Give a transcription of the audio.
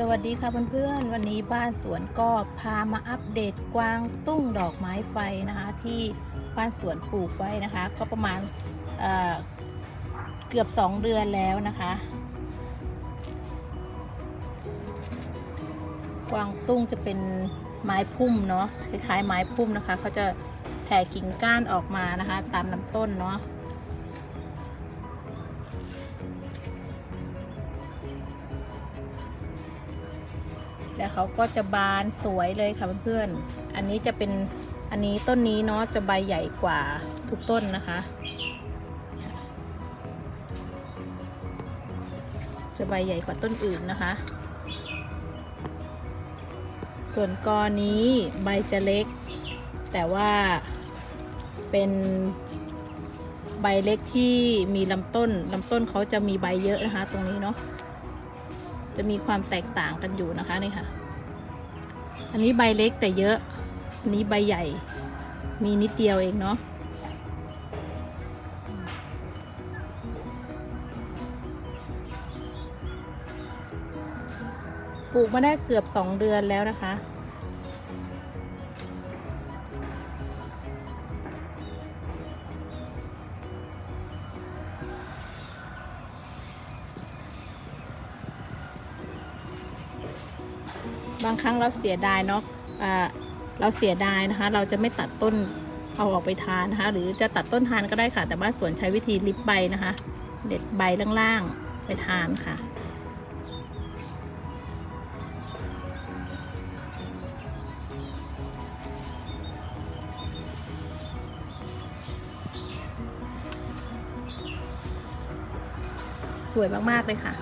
สวัสดีค่ะเพื่อนๆ วันนี้บ้านสวนก็พามาอัปเดตกวางตุ้งดอกไม้ไฟนะคะ ที่บ้านสวนปลูกไว้นะคะ ก็ประมาณเอ่อเกือบ 2 เดือนแล้วนะคะ กวางตุ้งจะเป็นไม้พุ่มเนาะคล้ายๆไม้พุ่มนะคะเขาจะแผ่กิ่งก้านออกมานะคะ ตามลำต้นเนาะ แล้วเขาก็จะบานสวยเลยค่ะเพื่อนๆ อันนี้จะเป็นอันนี้ต้นนี้เนาะจะใบใหญ่กว่าทุกต้นนะคะ จะใบใหญ่กว่าต้นอื่นนะคะ ส่วนกอนี้ใบจะเล็ก แต่ว่าเป็นใบเล็กที่มีลำต้นลำต้นเขาจะมีใบเยอะนะคะ ตรงนี้เนาะ จะมีความแตกต่างกันอยู่นะคะนี่ค่ะ อันนี้ใบเล็กแต่เยอะอันนี้ใบใหญ่ มีนิดเดียวเองเนาะปลูกมาได้เกือบสองเดือนแล้วนะคะ บางครั้งเราเสียดายเนาะเราเสียดายนะคะ เราจะไม่ตัดต้นเอาออกไปทานนะคะ หรือจะตัดต้นทานก็ได้ค่ะ แต่ว่าสวนใช้วิธีลิบใบนะคะ เด็ดใบล่างๆไปทานค่ะสวยมาก ๆ เลยค่ะ